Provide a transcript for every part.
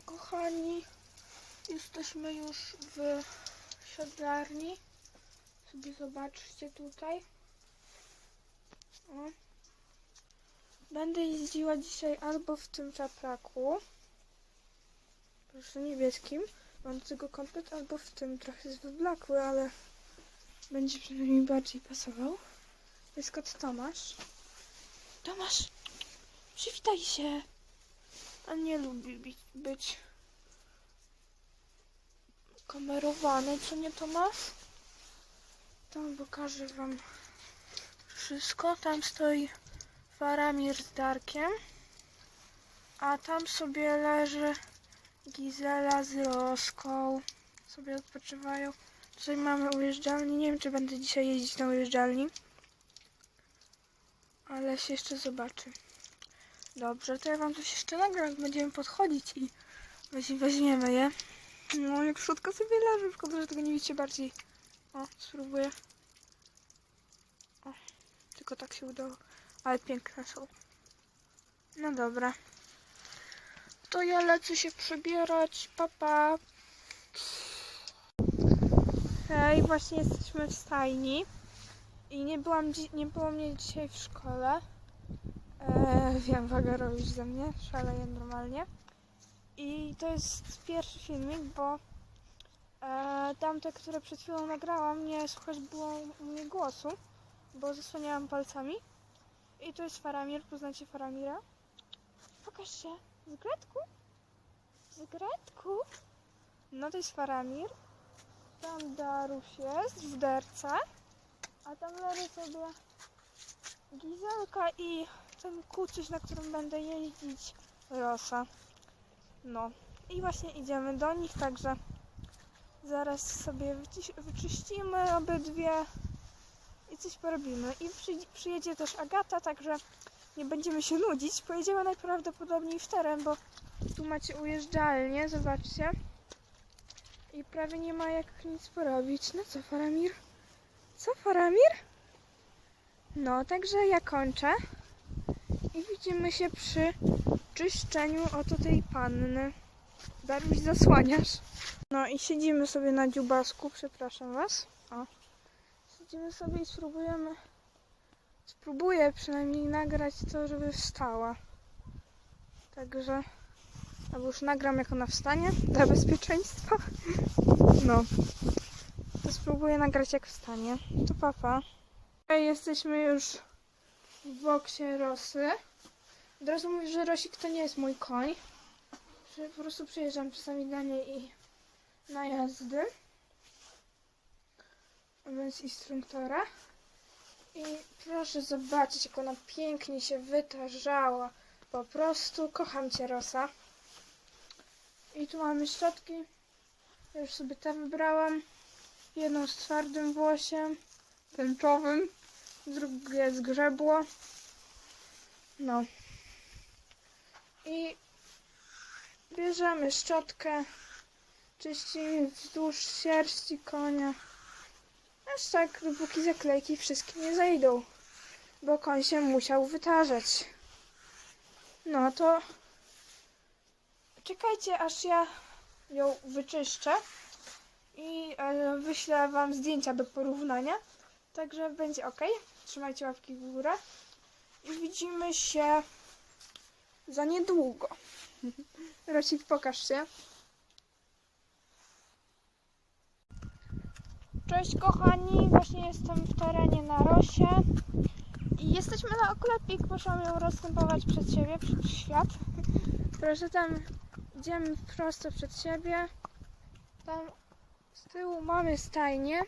Kochani, jesteśmy już w siodlarni. Sobie zobaczcie tutaj. O. Będę jeździła dzisiaj albo w tym czapraku, proszę niebieskim, mam do tego komplet, albo w tym trochę jest wyblakły, ale będzie przynajmniej bardziej pasował. Jest kot Tomasz. Tomasz, przywitaj się. On nie lubi bi- być kamerowany, co nie Tomasz? Tam pokażę wam wszystko. Tam stoi Faramir z Darkiem. A tam sobie leży Gizela z Roską. Sobie odpoczywają. Tutaj mamy ujeżdżalnię. Nie wiem, czy będę dzisiaj jeździć na ujeżdżalni. Ale się jeszcze zobaczy. Dobrze, to ja wam coś jeszcze nagram, będziemy podchodzić i weź- weźmiemy je. No, jak sztutka sobie leży, szkoda, że tego nie widzicie bardziej. O, spróbuję. O, tylko tak się udało. Ale piękne są. No dobra. To ja lecę się przebierać. Papa. Hej, właśnie jesteśmy w stajni. I nie byłam, nie było mnie dzisiaj w szkole. Eee, wiem, waga robisz ze mnie, szaleję normalnie. I to jest pierwszy filmik, bo e, tamte, które przed chwilą nagrałam, nie słychać było u mnie głosu, bo zasłaniałam palcami. I to jest Faramir, poznacie Faramira? Pokaż się, z Gretku? Z Gretku? No to jest Faramir. Tam Daruś jest w derce, a tam leży sobie Gizelka i ten na którym będę jeździć, Rosa. No. I właśnie idziemy do nich, także zaraz sobie wyczyścimy obydwie i coś porobimy. I przy- przyjedzie też Agata, także nie będziemy się nudzić. Pojedziemy najprawdopodobniej w teren, bo tu macie ujeżdżalnię, zobaczcie. I prawie nie ma jak nic porobić. No co, Faramir? Co, Faramir? No, także ja kończę. I widzimy się przy czyszczeniu oto tej panny. Daruś, zasłaniasz. No i siedzimy sobie na dziubasku, przepraszam was. O. Siedzimy sobie i spróbujemy. Spróbuję przynajmniej nagrać to, żeby wstała. Także. Albo już nagram, jak ona wstanie, dla bezpieczeństwa. No. To spróbuję nagrać, jak wstanie. To papa. Jesteśmy już w boksie Rosy. Od razu mówię, że Rosik to nie jest mój koń. Że po prostu przyjeżdżam czasami dla niej i na jazdy. Więc instruktora. I proszę zobaczyć, jak ona pięknie się wytarzała. Po prostu kocham Cię, Rosa. I tu mamy szczotki. Ja już sobie te wybrałam. Jedną z twardym włosiem, tęczowym, drugie z grzebło. No. I bierzemy szczotkę, czyścimy wzdłuż sierści konia. Aż tak, dopóki zaklejki wszystkie nie zejdą, bo koń się musiał wytarzać. No to czekajcie, aż ja ją wyczyszczę i e, wyślę Wam zdjęcia do porównania. Także będzie ok. Trzymajcie łapki w górę i widzimy się za niedługo. Rosik, pokaż się. Cześć kochani, właśnie jestem w terenie na Rosie i jesteśmy na oklepik, poszłam ją rozstępować przed siebie, przed świat. Proszę tam, idziemy prosto przed siebie. Tam z tyłu mamy stajnię,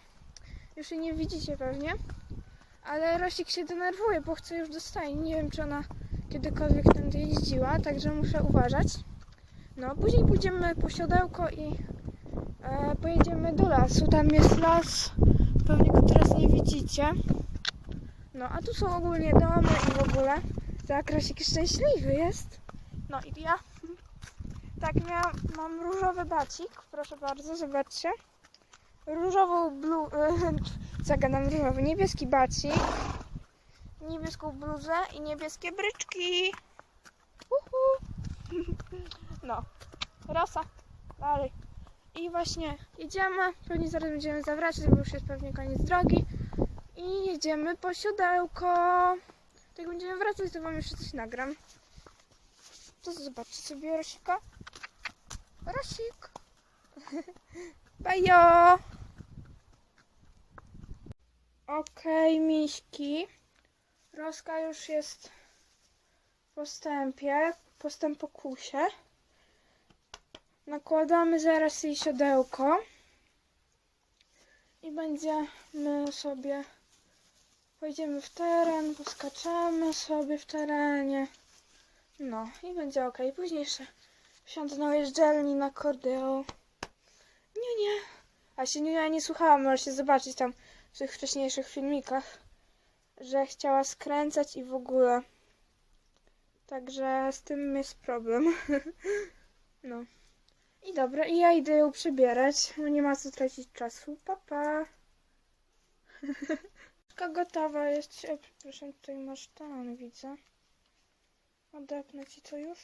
już jej nie widzicie pewnie, ale Rosik się denerwuje, bo chce już do stajni. Nie wiem, czy ona kiedykolwiek tędy jeździła, także muszę uważać. No, później pójdziemy po siodełko i e, pojedziemy do lasu. Tam jest las, pewnie go teraz nie widzicie. No, a tu są ogólnie domy i w ogóle. Tak, Rosik szczęśliwy jest. No i ja tak miałam, mam różowy bacik, proszę bardzo, zobaczcie. Różową blu... Zagadam różowy, niebieski bacik niebieską bluzę i niebieskie bryczki. Uhu. No. Rosa. Dalej. I właśnie jedziemy. Pewnie zaraz będziemy zawracać, bo już jest pewnie koniec drogi. I jedziemy po siodełko. Jak będziemy wracać, to wam jeszcze coś nagram. To zobaczcie sobie Rosika. Rosik. Bajo. Okej, miśki. Roska już jest w postępie, postęp po kusie. Nakładamy zaraz jej siodełko. I będziemy sobie... Pojedziemy w teren, poskaczemy sobie w terenie. No i będzie ok. Później jeszcze wsiądę na jeżdżalni na kordeo. Nie, nie. A się nie, nie słuchałam, możecie zobaczyć tam w tych wcześniejszych filmikach, że chciała skręcać i w ogóle. Także z tym jest problem. no. I dobra, i ja idę ją przebierać, bo nie ma co tracić czasu. Pa, pa. Gotowa jest. E, przepraszam, tutaj masz ten, widzę. Odepnę ci to już.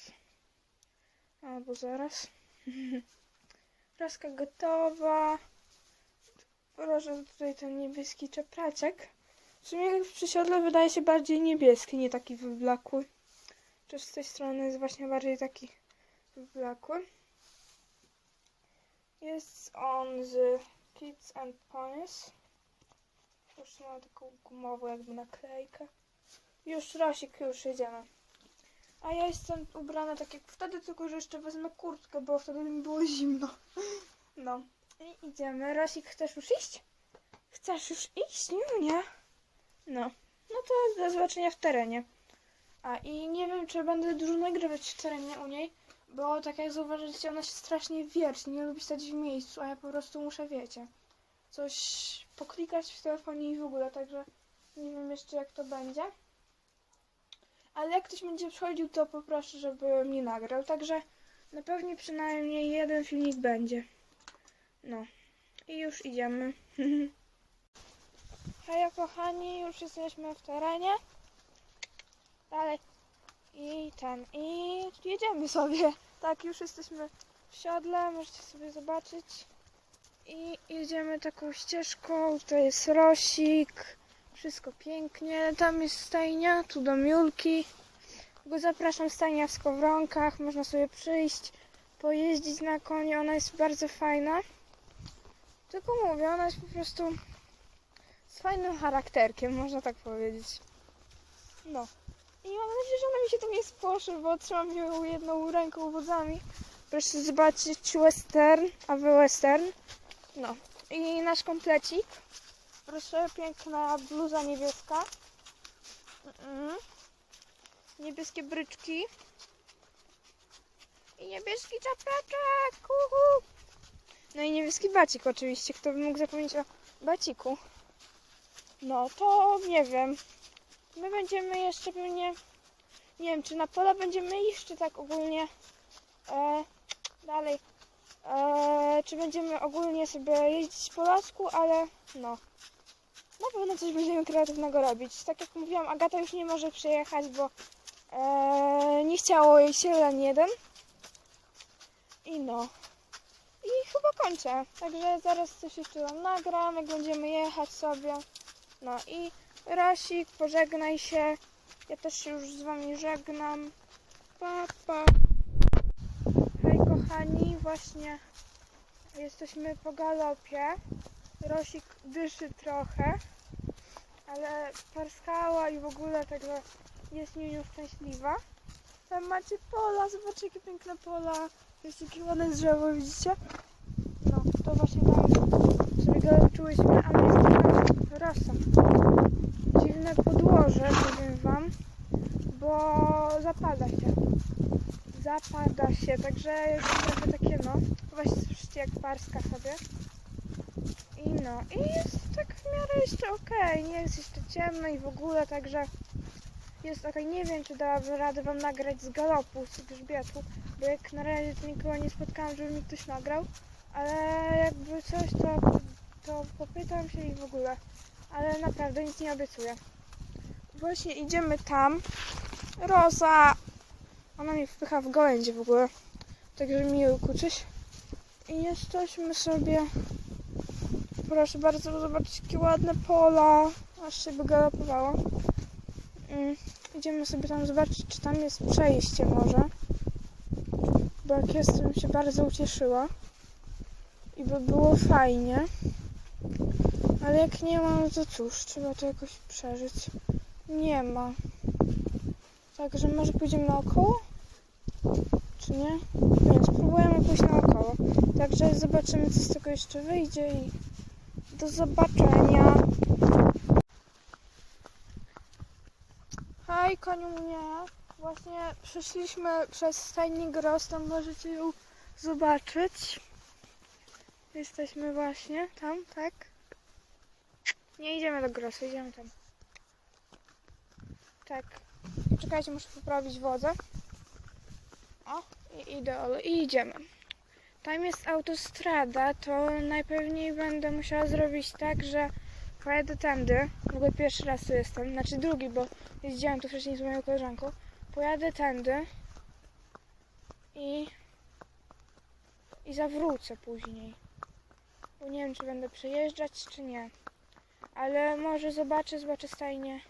Albo zaraz. Raska gotowa. Proszę tutaj ten niebieski czepraczek. W sumie w przysiodle wydaje się bardziej niebieski, nie taki wyblakły. Czy z tej strony jest właśnie bardziej taki wyblakły. Jest on z Kids and Ponies. Już ma taką gumową jakby naklejkę. Już Rosik, już jedziemy. A ja jestem ubrana tak jak wtedy, tylko że jeszcze wezmę kurtkę, bo wtedy mi było zimno. No. I idziemy. Rosik, chcesz już iść? Chcesz już iść? Nie. No. No to do zobaczenia w terenie. A i nie wiem, czy będę dużo nagrywać w terenie u niej, bo tak jak zauważyliście, ona się strasznie wierci, nie lubi stać w miejscu, a ja po prostu muszę, wiecie, coś poklikać w telefonie i w ogóle, także nie wiem jeszcze jak to będzie. Ale jak ktoś będzie przychodził, to poproszę, żeby mnie nagrał, także na pewno przynajmniej jeden filmik będzie. No. I już idziemy. Hej kochani, już jesteśmy w terenie. Dalej. I ten, i jedziemy sobie. Tak, już jesteśmy w siodle, możecie sobie zobaczyć. I jedziemy taką ścieżką, to jest Rosik. Wszystko pięknie. Tam jest stajnia, tu do Miulki. Go zapraszam, stajnia w Skowronkach. Można sobie przyjść, pojeździć na koniu. Ona jest bardzo fajna. Tylko mówię, ona jest po prostu z fajnym charakterkiem, można tak powiedzieć. No. I mam nadzieję, że ona mi się tu nie spłoszy, bo trzymam ją jedną ręką wozami. Proszę zobaczyć western, a wy western. No. I nasz komplecik. Proszę, piękna bluza niebieska. Mm. Niebieskie bryczki. I niebieski czapraczek. Uhu. No i niebieski bacik oczywiście. Kto by mógł zapomnieć o baciku? No to nie wiem. My będziemy jeszcze pewnie, nie wiem, czy na pola będziemy czy tak ogólnie e, dalej. E, czy będziemy ogólnie sobie jeździć po lasku, ale no. Na pewno coś będziemy kreatywnego robić. Tak jak mówiłam, Agata już nie może przyjechać, bo e, nie chciało jej się jeden. I no. I chyba kończę. Także zaraz coś jeszcze wam nagram, jak będziemy jechać sobie. No i Rasik, pożegnaj się. Ja też się już z wami żegnam. Pa, pa. Hej kochani, właśnie jesteśmy po galopie. Rosik dyszy trochę, ale parskała i w ogóle także jest niuniu szczęśliwa. Tam macie pola, zobaczcie jakie piękne pola. Jest takie ładne drzewo, widzicie? No, to właśnie tam sobie galoczyłyśmy, a my jest taka rasa dziwne podłoże, powiem wam, bo zapada się. Zapada się, także jest trochę takie no. Właśnie słyszycie jak parska sobie. I no, i jest tak w miarę jeszcze okej, nie jest jeszcze ciemno i w ogóle, także jest okej. Nie wiem, czy dałabym radę wam nagrać z galopu, z grzbietu, bo jak na razie to nikogo nie spotkałam, żeby mi ktoś nagrał, ale jakby coś, to, to popytam się i w ogóle ale naprawdę nic nie obiecuję. Właśnie idziemy tam. Rosa! Ona mnie wpycha w gołędzie w ogóle. Także miły kuczyś. I jesteśmy sobie. Proszę bardzo, zobaczcie jakie ładne pola. Aż się wygalopowało. Mm, idziemy sobie tam zobaczyć, czy tam jest przejście może. Jest, to bym się bardzo ucieszyła. I by było fajnie. Ale jak nie ma, no to cóż, trzeba to jakoś przeżyć. Nie ma. Także może pójdziemy naokoło? Czy nie? Więc spróbujemy pójść naokoło. Także zobaczymy, co z tego jeszcze wyjdzie i do zobaczenia. Hej, koniu mnie. Właśnie przeszliśmy przez stajni Gross, tam możecie ją zobaczyć. Jesteśmy właśnie tam, tak? Nie idziemy do Grossu, idziemy tam. Tak. Czekajcie, muszę poprawić wodę. O, i. I idziemy. Tam jest autostrada, to najpewniej będę musiała zrobić tak, że pojadę tędy. W ogóle pierwszy raz tu jestem, znaczy drugi, bo jeździłam tu wcześniej z moją koleżanką. Pojadę tędy i, i zawrócę później. Bo nie wiem, czy będę przejeżdżać, czy nie. Ale może zobaczę, zobaczę stajnie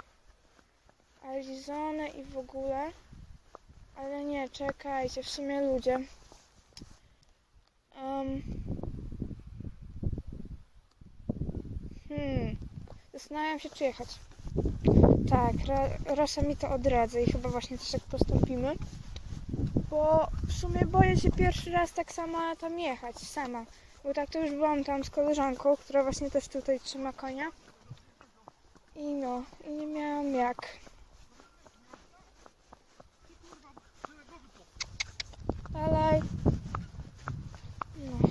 Arizonę i w ogóle. Ale nie, czekajcie, w sumie ludzie. Um. Hmm. Zastanawiam się, czy jechać. Tak, Ra- Rosa mi to odradza i chyba właśnie też tak postąpimy. Bo w sumie boję się pierwszy raz tak sama tam jechać, sama. Bo tak to już byłam tam z koleżanką, która właśnie też tutaj trzyma konia. I no, i nie miałam jak. Dalej. No.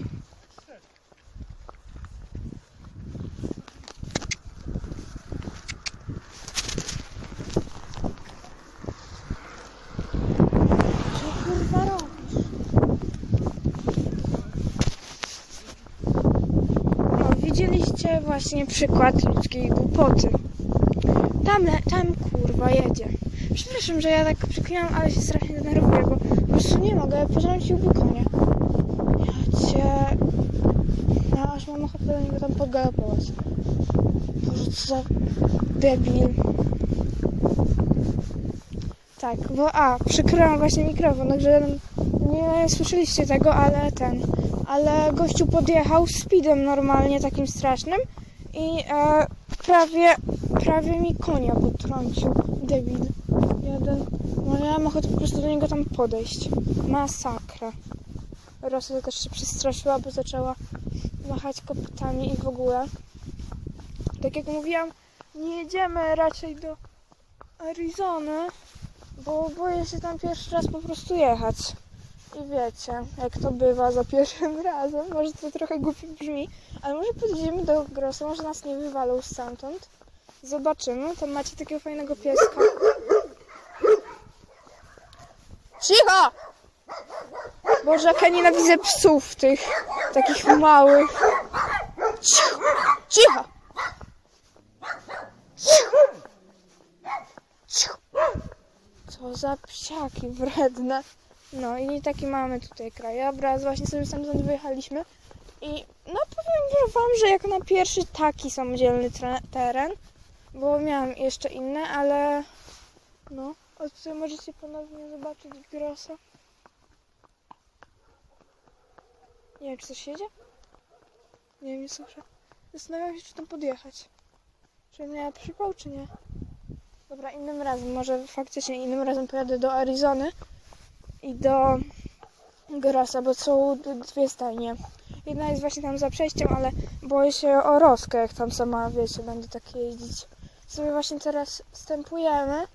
Co kurwa robisz? No, widzieliście właśnie przykład ludzkiej głupoty. Tam, tam kurwa jedzie. Przepraszam, że ja tak przyklinam, ale się strasznie denerwuję, bo po prostu nie mogę, porządziłby konia. Ja cię... Ja aż mam ochotę do niego tam podgalopować. Boże, co za debil. Tak, bo a, przykryłam właśnie mikrofon, także nie słyszeliście tego, ale ten, ale gościu podjechał speedem normalnie, takim strasznym i e, prawie, prawie mi konia potrącił, debil. Jeden. No ja mam ochotę po prostu do niego tam podejść. Masakra. Rosa też się przestraszyła, bo zaczęła machać kopytami i w ogóle. Tak jak mówiłam, nie jedziemy raczej do Arizony, bo boję się tam pierwszy raz po prostu jechać. I wiecie, jak to bywa za pierwszym razem. Może to trochę głupio brzmi, ale może podjedziemy do Grossa, może nas nie wywalą stamtąd. Zobaczymy. Tam macie takiego fajnego pieska. Cicho! Boże, jak ja nienawidzę psów tych, takich małych. Cicho! Cicho! Cicho! Cicho! Co za psiaki wredne. No i taki mamy tutaj krajobraz. Właśnie sobie stamtąd wyjechaliśmy. I no powiem wam, że jak na pierwszy taki samodzielny teren, bo miałam jeszcze inne, ale no, o tutaj możecie ponownie zobaczyć Grossa. Nie wiem, czy coś jedzie? Nie wiem, nie słyszę. Zastanawiam się, czy tam podjechać. Czy miała przypał, czy nie? Dobra, innym razem, może faktycznie innym razem pojadę do Arizony i do Grossa, bo są dwie stajnie. Jedna jest właśnie tam za przejściem, ale boję się o Roskę, jak tam sama, wiecie, będę tak jeździć. Sobie właśnie teraz wstępujemy,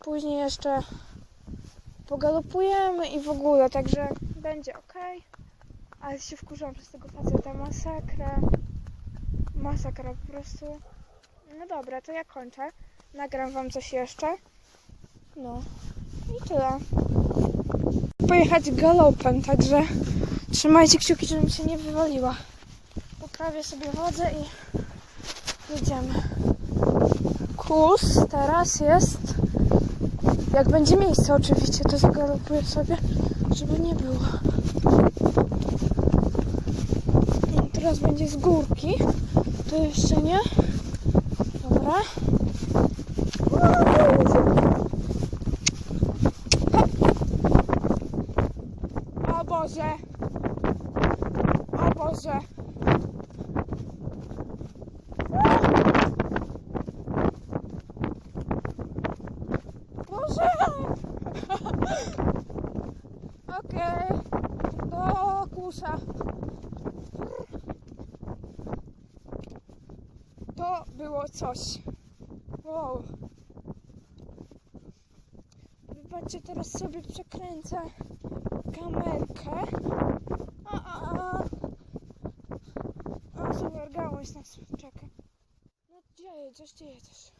później jeszcze pogalopujemy i w ogóle, także będzie ok. Ale się wkurzam przez tego faceta, masakra. Masakra po prostu. No dobra, to ja kończę. Nagram wam coś jeszcze. No. I tyle pojechać galopem, także trzymajcie kciuki, żebym się nie wywaliła. Poprawię sobie wodę i jedziemy. Kurs teraz jest, jak będzie miejsce oczywiście, to zagalopuję sobie, żeby nie było. Teraz będzie z górki, to jeszcze nie. Dobra. Sobie przekręcę kamerkę. A, a, a. O, super, gałąź nas czeka. No, gdzie jedziesz, gdzie jedziesz?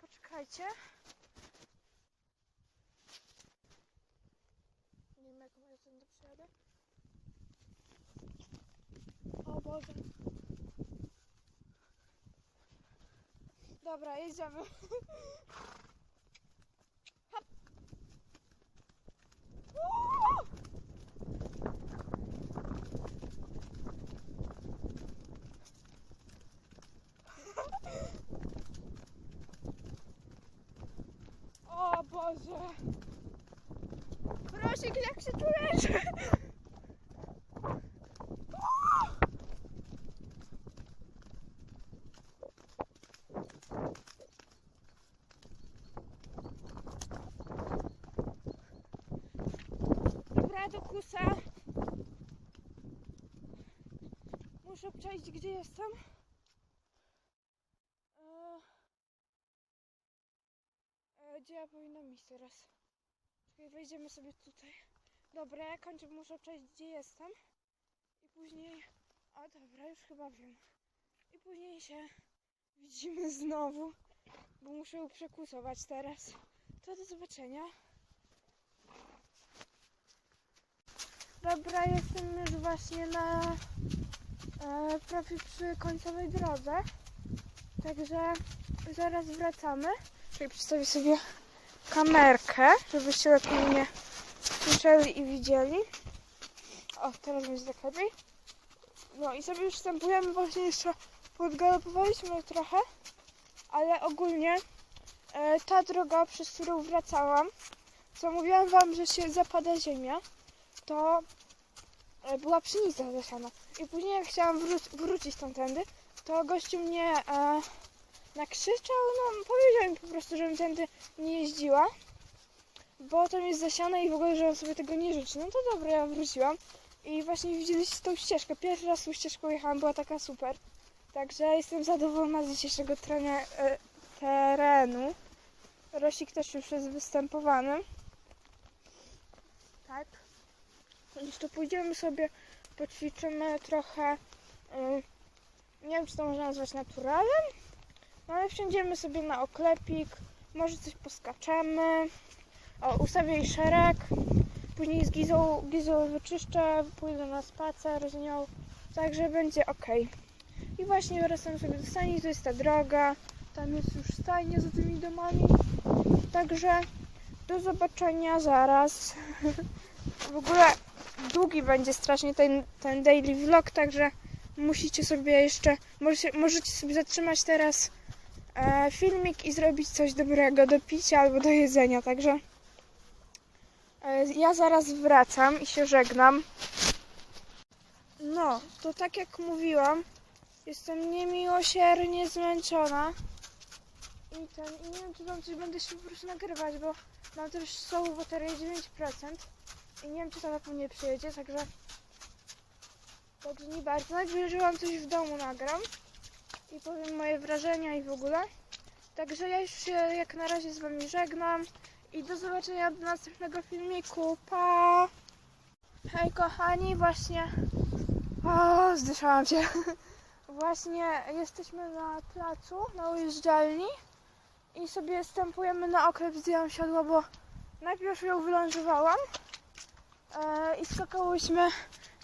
Poczekajcie. Nie wiem, jak może tędy przyjadę. O Boże. Dobra, jedziemy. O Boże. Prosik, jak się czujesz? Dobra, do kusa. Muszę przejść, gdzie jestem. E, e, Gdzie ja powinnam iść teraz? Czekaj, wejdziemy sobie tutaj. Dobra, ja kończę, muszę przejść, gdzie jestem. I później... O, dobra, już chyba wiem. I później się widzimy znowu, bo muszę ją przekusować teraz. To do zobaczenia. Dobra, jestem już właśnie na e, prawie przy końcowej drodze. Także zaraz wracamy. Czyli przedstawię sobie kamerkę, żebyście lepiej mnie słyszeli i widzieli. O, teraz będzie tak lepiej. No i sobie już wstępujemy, właśnie jeszcze podgalopowaliśmy trochę, ale ogólnie e, ta droga, przez którą wracałam, co mówiłam wam, że się zapada ziemia, to e, była pszenica zasiana. I później jak chciałam wró- wrócić tamtędy, to gościu mnie e, nakrzyczał, no powiedział mi po prostu, żebym tędy nie jeździła, bo tam jest zasiane i w ogóle, że on sobie tego nie życzy. No to dobra, ja wróciłam i właśnie widzieliście tą ścieżkę. Pierwszy raz tą ścieżką jechałam, była taka super. Także jestem zadowolona z dzisiejszego trenia, e, terenu. Rosik też już jest występowany. Tak. Jeszcze pójdziemy sobie, poćwiczymy trochę, y, nie wiem czy to można nazwać naturalem, no ale wsiądziemy sobie na oklepik, może coś poskaczemy, o, ustawię jej szereg, później z Gizą, Gizą wyczyszczę, pójdę na spacer z nią, także będzie ok. I właśnie wracam sobie do stajni, to jest ta droga, tam jest już stajnia za tymi domami, także do zobaczenia zaraz. W ogóle długi będzie strasznie ten, ten daily vlog, także musicie sobie jeszcze, możecie, możecie sobie zatrzymać teraz filmik i zrobić coś dobrego do picia albo do jedzenia, także e, ja zaraz wracam i się żegnam. No, to tak jak mówiłam, jestem niemiłosiernie zmęczona i ten, i nie wiem czy wam coś będę się po prostu nagrywać, bo mam też są baterię 9%. I nie wiem, czy telefon nie przyjedzie, także... Także nie bardzo. Najwyżej, że coś w domu nagram. I powiem moje wrażenia i w ogóle. Także ja już się jak na razie z wami żegnam. I do zobaczenia do następnego filmiku. Pa! Hej kochani, właśnie... O, zdyszałam się. Właśnie jesteśmy na placu, na ujeżdżalni. I sobie stępujemy na okrep, zdjęłam siodło, bo najpierw ją wylądowałam e, i skakałyśmy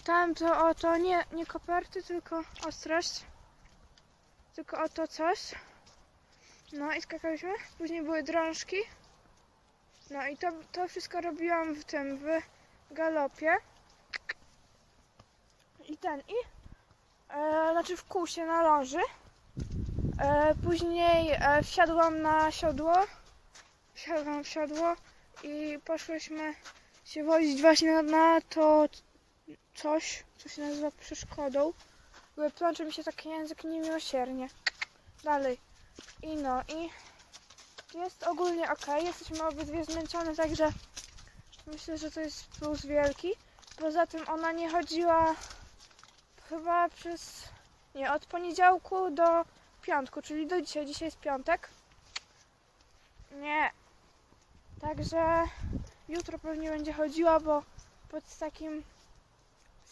tam to oto, nie, nie koperty, tylko ostrość, tylko oto coś. No i skakałyśmy, później były drążki. No i to, to wszystko robiłam w tym, w galopie. I ten, i e, znaczy w kółsie na loży. E, później e, wsiadłam na siodło. Wsiadłam w siodło i poszłyśmy się wozić właśnie na, na to coś, co się nazywa przeszkodą. Plącze mi się taki język niemiłosiernie. Dalej. I no, i jest ogólnie ok. Jesteśmy obydwie zmęczone, także myślę, że to jest plus wielki. Poza tym ona nie chodziła chyba przez. Nie, od poniedziałku do piątku, czyli do dzisiaj. Dzisiaj jest piątek. Nie. Także jutro pewnie będzie chodziła, bo pod takim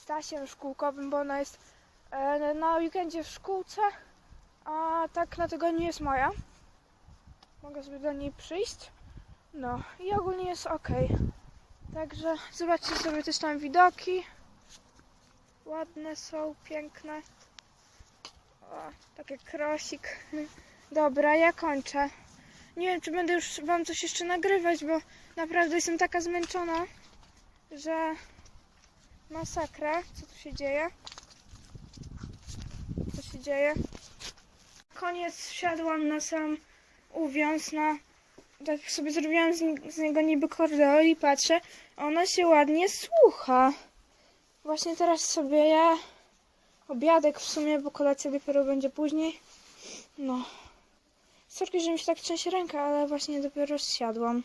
Stasiem szkółkowym, bo ona jest na weekendzie w szkółce, a tak na tygodniu jest moja. Mogę sobie do niej przyjść. No i ogólnie jest ok. Także zobaczcie sobie też tam widoki. Ładne są, piękne. O, taki krosik. Dobra, ja kończę. Nie wiem, czy będę już Wam coś jeszcze nagrywać, bo naprawdę jestem taka zmęczona, że masakra. Co tu się dzieje? Się dzieje? Koniec wsiadłam na sam uwiąz, na... Tak sobie zrobiłam z, ni- z niego niby kordeo i patrzę, ona się ładnie słucha. Właśnie teraz sobie ja obiadek w sumie, bo kolacja dopiero będzie później. No. Sorki, że mi się tak trzęsie ręka, ale właśnie dopiero zsiadłam.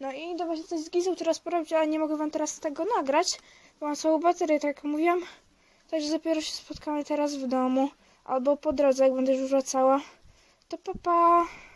No i idę właśnie coś z teraz porobić, ale nie mogę wam teraz tego nagrać, bo mam słabą baterię, tak jak mówiłam. Także dopiero się spotkamy teraz w domu. Albo po drodze, jak będę już wracała. To papa. Pa.